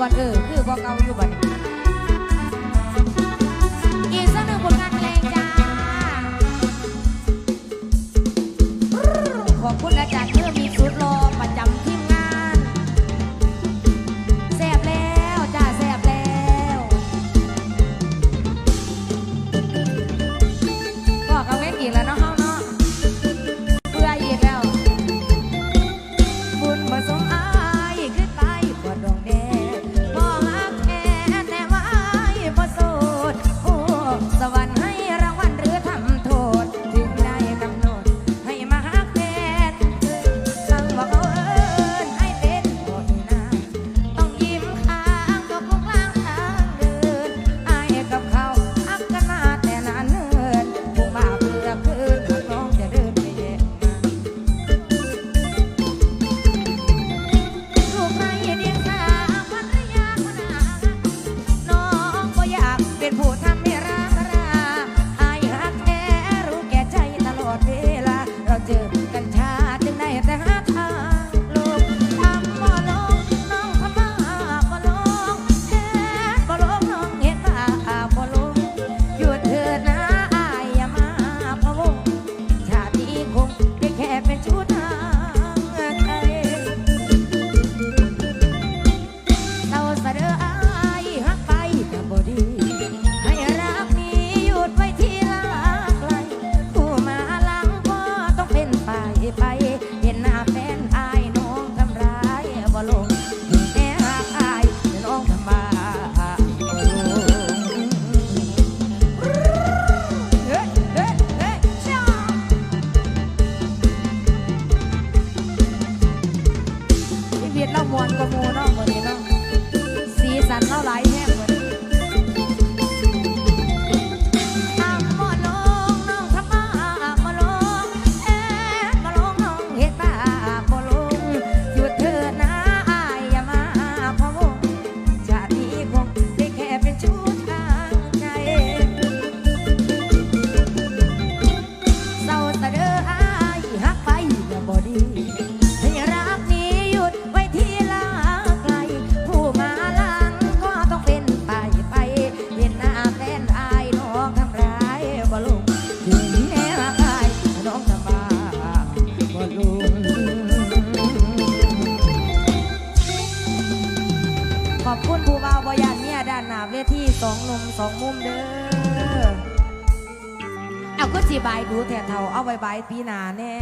ก่อนเออคือบ่เก่าอยู่บัดนี้อีสักหนึ่งผลงานเพลงจ้าขอบคุณอาจารย์ saber. ดเรามวนกรมูเนาะวันนี้ บอยานเนี่ยด้านหน้าเวทีสองนมสองมุมเด้อเอาก็สิบายดูแถวเท่าเอาใบใบปีหนาแน่